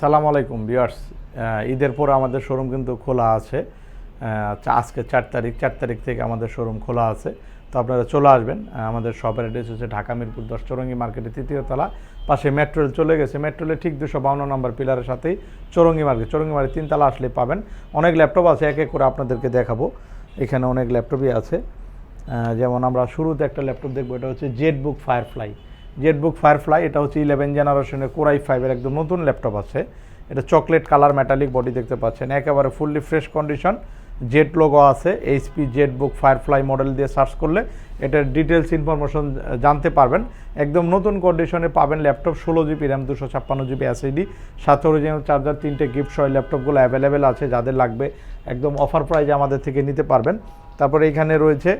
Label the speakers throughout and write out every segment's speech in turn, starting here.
Speaker 1: সালাম আলাইকুম বিয়ার্স ঈদের পর আমাদের শোরুম কিন্তু খোলা আছে। আজকে চার তারিখ চার তারিখ থেকে আমাদের শোরুম খোলা আছে। তো আপনারা চলে আসবেন আমাদের শপের অ্যাড্রেস হচ্ছে ঢাকা মিরপুর দশ চৌরঙ্গি মার্কেটের তৃতীয় তলা। পাশে মেট্রোল চলে গেছে। মেট্রোলে ঠিক দুশো বাউন্ন নম্বর পিলারের সাথেই চৌরঙ্গি মার্কেট চৌরঙ্গি মার্কেট তিনতলা আসলে পাবেন। অনেক ল্যাপটপ আছে, এক এক করে আপনাদেরকে দেখাবো। এখানে অনেক ল্যাপটপই আছে। যেমন আমরা শুরুতে একটা ল্যাপটপ দেখব, এটা হচ্ছে Z book Firefly Z book Firefly এটা হচ্ছে ইলেভেন জেনারেশনের কোরাই ফাইভের একদম নতুন ল্যাপটপ আছে। এটা চকলেট কালার মেটালিক বডি দেখতে পাচ্ছেন। একেবারে fully fresh condition jet logo আছে HP Z book Firefly model দিয়ে সার্চ করলে এটার ডিটেলস ইনফরমেশন জানতে পারবেন। একদম নতুন কন্ডিশনে পাবেন ল্যাপটপ ষোলো জিবি র্যাম দুশো ছাপ্পান্ন জিবি এসএডি সাথে অরিজিনাল চার্জার তিনটে গিফট সহ ল্যাপটপগুলো অ্যাভেলেবেল আছে, যাদের লাগবে, একদম অফার প্রাইজে আমাদের থেকে নিতে পারবেন। তারপরে এখানে রয়েছে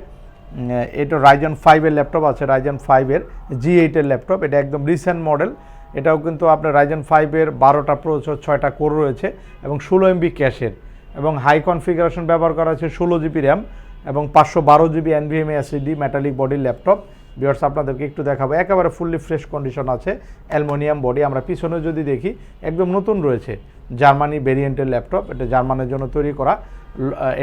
Speaker 1: এটা রাইজন ফাইভের ল্যাপটপ আছে রাইজন ফাইভের জি এইটের ল্যাপটপ এটা একদম রিসেন্ট মডেল এটাও কিন্তু আপনার রাইজন ফাইভের বারোটা প্রসেসর ছয়টা কোর রয়েছে এবং ষোলো এমবি ক্যাশের এবং হাই কনফিগারেশন ব্যবহার করা আছে ষোলো জিবি র্যাম এবং পাঁচশো বারো জিবি এনভিএমএ এসিডি মেটালিক বডির ল্যাপটপ বিয়ার্স আপনাদেরকে একটু দেখাবো। একেবারে ফুললি ফ্রেশ কন্ডিশন আছে। অ্যালমোনিয়াম বডি আমরা পিছনে যদি দেখি, একদম নতুন রয়েছে। জার্মানি ভেরিয়েন্টের ল্যাপটপ এটা জার্মানের জন্য তৈরি করা।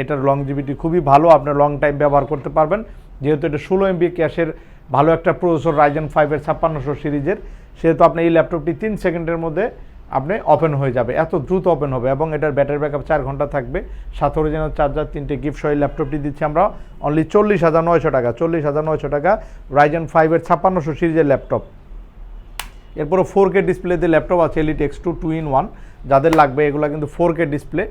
Speaker 1: এটার লংজিভিটি খুবই ভালো, আপনি লং টাইম ব্যবহার করতে পারবেন। যেহেতু এটা ষোলো এমবি ক্যাশের ভালো একটা প্রসেসর রাইজেন ফাইভের ছাপ্পান্নশো সিরিজের। সেহেতু আপনি এই ল্যাপটপটি তিন সেকেন্ডের মধ্যে আপনি ওপেন হয়ে যাবে, এত দ্রুত ওপেন হবে এবং এটার ব্যাটারি ব্যাকআপ চার ঘণ্টা থাকবে। সাত অরিজিনাল চার্জার তিনটে গিফট সহ ল্যাপটপটি দিচ্ছি আমরা অনলি চল্লিশ হাজার নয়শো টাকা, চল্লিশ হাজার নয়শো টাকা রাইজেন ফাইভের ছাপ্পান্নশো সিরিজের ল্যাপটপ এরপরও ফোর কে ডিসপ্লে ডিসপ্লেতে ল্যাপটপ আছে Elite X two two in one যাদের লাগবে এগুলো কিন্তু four K display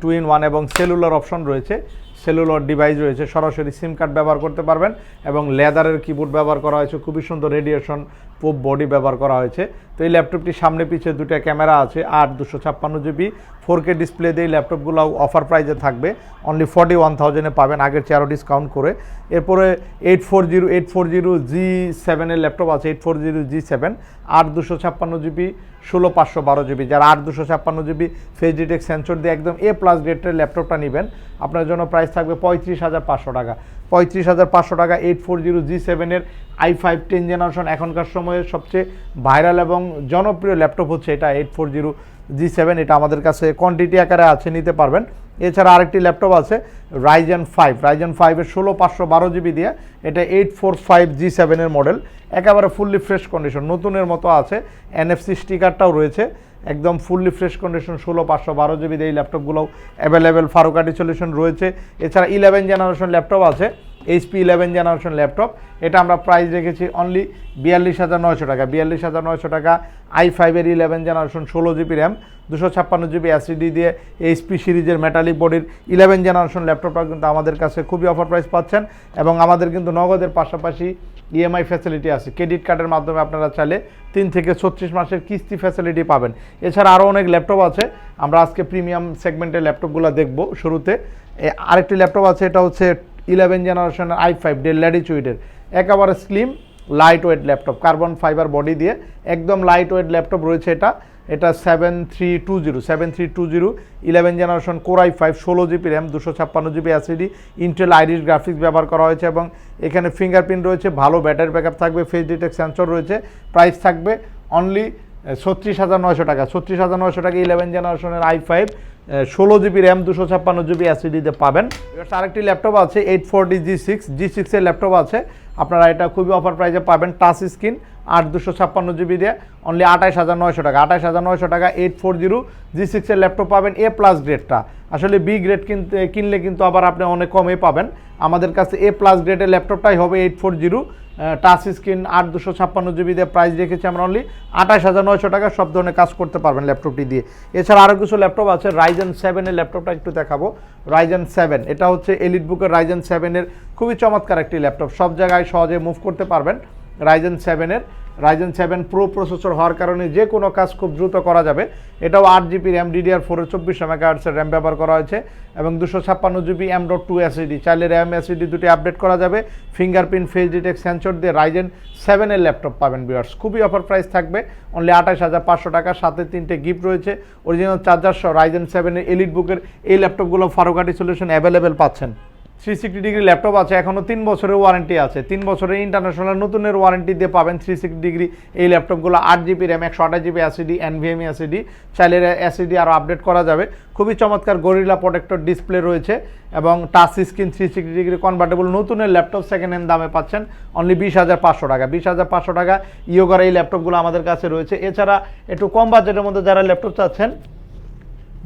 Speaker 1: two in one এবং সেলুলার অপশন রয়েছে। সেলুলার ডিভাইস রয়েছে। সরাসরি সিম কার্ড ব্যবহার করতে পারবেন এবং লেদারের কিবোর্ড ব্যবহার করা হয়েছে। খুবই সুন্দর রেডিয়েশন প্রুফ বডি ব্যবহার করা হয়েছে। তো এই ল্যাপটপটির সামনে পিছিয়ে দুটো ক্যামেরা আছে আর দুশো ছাপ্পান্ন জিবি ফোর কে ডিসপ্লে দিয়ে ল্যাপটপগুলো অফার প্রাইজে থাকবে। অনলি ফর্টি ওয়ান থাউজেন্ডে পাবেন। আগের চেয়ারও ডিসকাউন্ট করে। এরপরে eight four zero eight four zero G সেভেনের ল্যাপটপ আছে। Eight four zero G seven আট দুশো ছাপ্পান্ন জিবি ষোলো পাঁচশো বারো জিবি যারা আট দুশো ছাপ্পান্ন জিবি ফেস ডিটেক সেন্সর দিয়ে একদম এ প্লাস গ্রেডের ল্যাপটপটা নেবেন। আপনার জন্য প্রাইস থাকবে পঁয়ত্রিশ হাজার পাঁচশো টাকা। পঁয়ত্রিশ হাজার পাঁচশো টাকা এইট ফোর জিরো জি সেভেনের আই ফাইভ টেন জেনারেশন এখনকার সময়ে সবচেয়ে ভাইরাল এবং জনপ্রিয় ল্যাপটপ হচ্ছে এটা eight four zero G seven এটা আমাদের কাছে কোয়ান্টিটি আকারে আছে, নিতে পারবেন। এছাড়া আরেকটি ল্যাপটপ আছে রাইজেন ফাইভ রাইজেন ফাইভের ষোলো পাঁচশো বারো জিবি দিয়ে এটা এইট ফোর ফাইভ জি সেভেনের মডেল একেবারে ফুললি ফ্রেশ কন্ডিশন নতুনের মতো আছে। এনএফসি স্টিকারটাও রয়েছে। একদম ফুললি ফ্রেশ কন্ডিশন ষোলো, পাঁচশো, বারো জিবি এই ল্যাপটপগুলোও অ্যাভেলেবেল ফারুকাটি সলিউশন রয়েছে। এছাড়া ইলেভেন জেনারেশন ল্যাপটপ আছে এইচপি ইলেভেন জেনারেশন ল্যাপটপ এটা আমরা প্রাইস রেখেছি অনলি বিয়াল্লিশ হাজার নয়শো টাকা। বিয়াল্লিশ হাজার নয়শো টাকা আই ফাইভের ইলেভেন জেনারেশন ষোলো জিবি র্যাম দুশো ছাপ্পান্ন জিবি অ্যাসিডি দিয়ে এইচপি সিরিজের মেটালিক বডির ইলেভেন জেনারেশন ল্যাপটপটা কিন্তু আমাদের কাছে খুবই অফার প্রাইস পাচ্ছেন এবং আমাদের কিন্তু নগদের পাশাপাশি ইএমআই ফ্যাসিলিটি আছে। ক্রেডিট কার্ডের মাধ্যমে আপনারা চাইলে তিন থেকে ছত্রিশ মাসের কিস্তি ফ্যাসিলিটি পাবেন। এছাড়া আরও অনেক ল্যাপটপ আছে। আমরা আজকে প্রিমিয়াম সেগমেন্টের ল্যাপটপগুলো দেখব শুরুতে। আরেকটি ল্যাপটপ আছে, এটা হচ্ছে ইলেভেন জেনারেশনের আই ফাইভ ডেল ল্যাডিচুইডের একেবারে slim lightweight laptop carbon fibre body দিয়ে। একদম লাইট ওয়েট ল্যাপটপ রয়েছে এটা। এটা seven three two zero seven three two zero eleven generation core i five ষোলো জিবি র্যাম দুশো ছাপ্পান্ন GB SSD Intel Iris graphics ব্যবহার করা হয়েছে এবং এখানে ফিঙ্গারপ্রিন্ট রয়েছে, ভালো ব্যাটারি ব্যাকআপ থাকবে ফেস ডিটেক্ট সেন্সর রয়েছে প্রাইস থাকবে অনলি ছত্রিশ হাজার নয়শো টাকা, ছত্রিশ হাজার নয়শো টাকা ইলেভেন জেনারেশনের আই ফাইভ ষোলো জিবি র্যাম দুশো ছাপ্পান্ন জিবি অ্যাসিডিতে পাবেন। আরেকটি ল্যাপটপ আছে eight forty G six G সিক্সের ল্যাপটপ আছে আপনারা এটা খুবই অফার প্রাইসে পাবেন টাচ স্ক্রিন আট দুশো ছাপ্পান্ন জিবি দিয়ে অনলি আঠাশ হাজার নয়শো টাকা। আঠাশ হাজার নয়শো টাকা এইট ফোর জিরো জি সিক্সের ল্যাপটপ পাবেন এ প্লাস গ্রেডটা আসলে বি গ্রেড কিনতে কিনলে কিন্তু আবার আপনি অনেক কমে পাবেন। আমাদের কাছে এ প্লাস গ্রেডের ল্যাপটপটাই হবে eight four zero touch screen আট দুশো ছাপ্পান্ন জিবি দিয়ে প্রাইস রেখেছি আমরা অনলি আঠাশ হাজার নয়শো টাকা সব ধরনের কাজ করতে পারবেন ল্যাপটপটি দিয়ে। এছাড়া আরও কিছু ল্যাপটপ আছে রাইজেন সেভেনের ল্যাপটপটা একটু দেখাবো। রাইজেন সেভেন এটা হচ্ছে এলিট বুকের রাইজেন সেভেনের খুবই চমৎকার একটি ল্যাপটপ সব জায়গায় সহজে মুভ করতে পারবেন। রাইজেন সেভেনের রাইজেন সেভেন প্রো প্রসেসর হওয়ার কারণে যে কোনো কাজ খুব দ্রুত করা যাবে। এটাও আট জিবি র্যাম ডিডিআর ফোরের চব্বিশ মেগাহার্টসের র্যাম ব্যবহার করা হয়েছে এবং দুশো ছাপ্পান্ন GB M dot two SSD চাইলে র্যাম এসিডি দুটি আপডেট করা যাবে। ফিঙ্গারপ্রিন্ট ফেস ডিটেক্ট সেন্সর দিয়ে রাইজেন সেভেনের ল্যাপটপ পাবেন বিয়ার্স খুবই অফার প্রাইস থাকবে। অনলি আঠাশ হাজার পাঁচশো টাকা সাথে তিনটে গিফট রয়েছে। অরিজিনাল চার্জার সহ রাইজেন সেভেনের এলিট বুকের এই ল্যাপটপগুলো ফারুকাটি সলিউশন অ্যাভেলেবেল পাচ্ছেন। থ্রি সিক্সটি ডিগ্রি ল্যাপটপ আছে এখনও তিন বছরের ওয়ারেন্টি আছে। তিন বছরের ইন্টারন্যাশনাল নতুনের ওয়ারেন্টি দিয়ে পাবেন থ্রি সিক্সটি ডিগ্রি এই ল্যাপটপগুলো আট জিবি র্যাম একশো আঠাশ জিবি অ্যাসিডি এনভিএমই অ্যাসিডি চাইলে অ্যাসিডি আরও আপডেট করা যাবে। খুবই চমৎকার গরিলা প্রোটেক্টর ডিসপ্লে রয়েছে এবং touch screen three sixty degree convertible নতুনের ল্যাপটপ সেকেন্ড হ্যান্ড দামে পাচ্ছেন অনলি বিশ হাজার পাঁচশো টাকা। বিশ হাজার পাঁচশো টাকা ইয়োগার এই ল্যাপটপগুলো আমাদের কাছে রয়েছে। এছাড়া একটু কম বাজেটের মধ্যে যারা ল্যাপটপ চাচ্ছেন,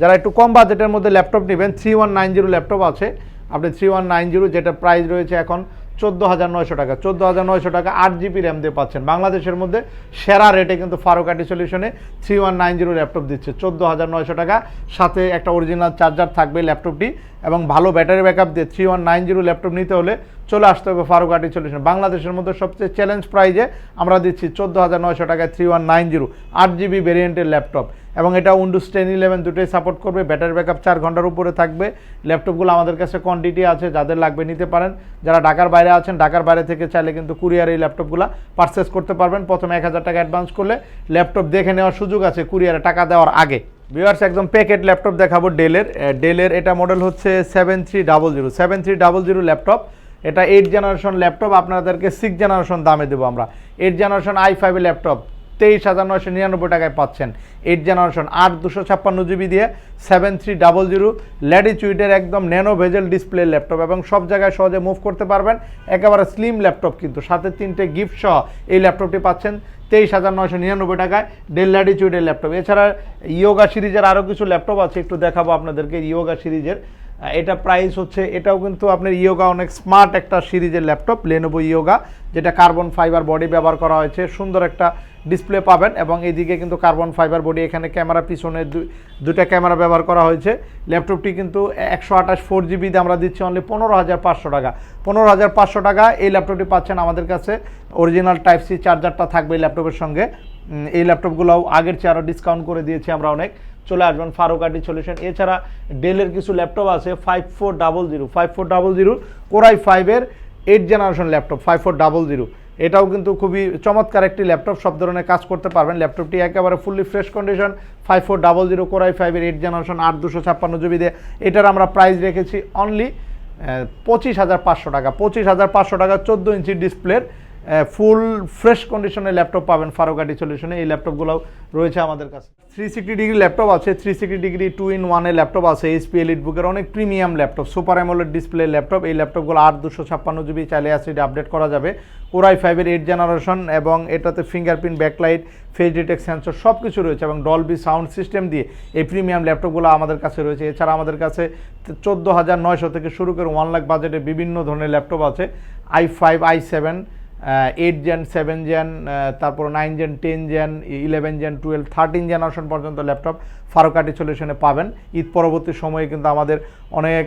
Speaker 1: যারা একটু কম বাজেটের মধ্যে ল্যাপটপ নেবেন three one nine zero laptop আছে। আপনি থ্রি ওয়ান নাইন জিরো যেটা প্রাইস রয়েছে এখন চোদ্দ হাজার নয়শো টাকা। চোদ্দ হাজার নয়শো টাকা আট জিবি র্যাম দিয়ে পাচ্ছেন। বাংলাদেশের মধ্যে সেরা রেটে কিন্তু ফারুকাটি সলিউশনে three one nine zero laptop দিচ্ছে। চোদ্দ হাজার নয়শো টাকা। সাথে একটা অরিজিনাল চার্জার থাকবে ল্যাপটপটি এবং ভালো ব্যাটারি ব্যাকআপ দিয়ে three one nine zero laptop নিতে হলে চলে আসতে হবে ফারুকাটি সলিউশন বাংলাদেশের মধ্যে সবচেয়ে চ্যালেঞ্জ প্রাইজে আমরা দিচ্ছি চোদ্দ হাজার নয়শো টাকায় থ্রি ওয়ান নাইন জিরো আট জিবি ভেরিয়েন্টের ল্যাপটপ এবং এটা উইন্ডোজ টেন ইলেভেন দুটোই সাপোর্ট করবে ব্যাটারি ব্যাকআপ চার ঘণ্টার উপরে থাকবে। ল্যাপটপগুলো আমাদের কাছে কোয়ান্টিটি আছে, যাদের লাগবে নিতে পারেন। যারা ঢাকার বাইরে আছেন, ঢাকার বাইরে থেকে চাইলে কিন্তু কুরিয়ার এই ল্যাপটপগুলো পারচেস করতে পারবেন। প্রথমে এক হাজার টাকা অ্যাডভান্স করলে ল্যাপটপ দেখে নেওয়ার সুযোগ আছে কুরিয়ারে টাকা দেওয়ার আগে। ভিউয়ার্স একদম প্যাকেট ল্যাপটপ দেখাবো ডেলের ডেলের এটা মডেল হচ্ছে seven three double zero seven three double zero laptop এটা এইট জেনারেশন ল্যাপটপ আপনাদেরকে সিক্স জেনারেশন দামে দেবো আমরা। এইট জেনারেশন আই ফাইভের ল্যাপটপ তেইশ হাজার নয়শো নিরানব্বই টাকায় পাচ্ছেন। এইট জেনারেশন আট দুশো ছাপ্পান্ন জিবি দিয়ে সেভেন থ্রি ডাবল জিরো ল্যাডিচুইটের একদম ন্যানো ভেজেল ডিসপ্লে ল্যাপটপ এবং সব জায়গায় সহজে মুভ করতে পারবেন। একেবারে স্লিম ল্যাপটপ কিন্তু, সাথে তিনটে গিফট সহ এই ল্যাপটপটি পাচ্ছেন তেইশ হাজার নয়শো নিরানব্বই টাকায় ডেল ল্যাডিচুইডের ল্যাপটপ এছাড়া ইয়োগা সিরিজের আরও কিছু ল্যাপটপ আছে, একটু দেখাবো আপনাদেরকে ইয়োগা সিরিজের এটা প্রাইস হচ্ছে, এটাও কিন্তু আপনার ইয়োগা অনেক স্মার্ট একটা সিরিজের ল্যাপটপ লেনোভো ইয়োগা যেটা কার্বন ফাইবার বডি ব্যবহার করা হয়েছে। সুন্দর একটা ডিসপ্লে পাবেন এবং এইদিকে কিন্তু কার্বন ফাইবার বডি এখানে ক্যামেরা পিছনে দুটা ক্যামেরা ব্যবহার করা হয়েছে। ল্যাপটপটি কিন্তু একশো আঠাশ ফোর জিবিতে আমরা দিচ্ছি অনলি পনেরো হাজার পাঁচশো টাকা। পনেরো হাজার পাঁচশো টাকা এই ল্যাপটপটি পাচ্ছেন আমাদের কাছে। অরিজিনাল টাইপ সি চার্জারটা থাকবে এই ল্যাপটপের সঙ্গে। এই ল্যাপটপগুলোও আগের চেয়ে আরও ডিসকাউন্ট করে দিয়েছি আমরা অনেক। চলে আসবেন ফারুকাটি সলিউশন এছাড়া ডেলের কিছু ল্যাপটপ আছে five four double zero five four double zero core i ফাইভের eight generation laptop five four double zero এটাও কিন্তু খুবই চমৎকার একটি ল্যাপটপ সব ধরনের কাজ করতে পারবেন। ল্যাপটপটি একেবারে fully fresh condition five four double zero core i ফাইভের এইট জেনারেশন আট দুশো ছাপ্পান্ন জিবি দিয়ে এটার আমরা প্রাইস রেখেছি অনলি পঁচিশ হাজার পাঁচশো টাকা। পঁচিশ হাজার পাঁচশো টাকা চোদ্দ ইঞ্চি ডিসপ্লের ফুল ফ্রেশ কন্ডিশনের ল্যাপটপ পাবেন ফারোকাটি সলিউশনে এই ল্যাপটপগুলোও রয়েছে আমাদের কাছে। থ্রি সিক্সটি ডিগ্রি ল্যাপটপ আছে three sixty degree two in ওয়ানের ল্যাপটপ আছে এইচপি এলিট বুকের অনেক premium laptop super AMOLED display laptop এই ল্যাপটপগুলো আট দুশো ছাপ্পান্ন জিবি চাইলে অ্যাসিড আপডেট করা যাবে। কোরাই ফাইভের এইট জেনারেশন এবং এটাতে fingerprint backlight face detect sensor সব কিছু রয়েছে এবং ডলবি সাউন্ড সিস্টেম দিয়ে এই প্রিমিয়াম ল্যাপটপগুলো আমাদের কাছে রয়েছে। এছাড়া আমাদের কাছে চোদ্দ হাজার নয়শো থেকে শুরু করে ওয়ান লাখ বাজেটে বিভিন্ন ধরনের ল্যাপটপ আছে। I five i seven eight gen seven gen তারপর nine gen ten gen eleven gen twelve thirteen generation পর্যন্ত ল্যাপটপ ফারুকাটি সলিউশনে পাবেন। ঈদ পরবর্তী সময়ে কিন্তু আমাদের অনেক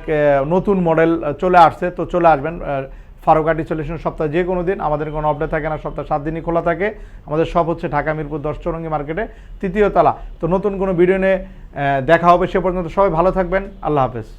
Speaker 1: নতুন মডেল চলে আসছে। তো চলে আসবেন ফারুকাটি সলিউশন সপ্তাহে যে কোনো দিন। আমাদের কোনো আপডেট থাকে না, সপ্তাহে সাত দিনই খোলা থাকে। আমাদের সব হচ্ছে ঢাকা মিরপুর দশ মার্কেটে তৃতীয় তলা। তো নতুন কোনো ভিডিও নিয়ে দেখা হবে সে পর্যন্ত। সবাই ভালো থাকবেন। আল্লাহ হাফেজ।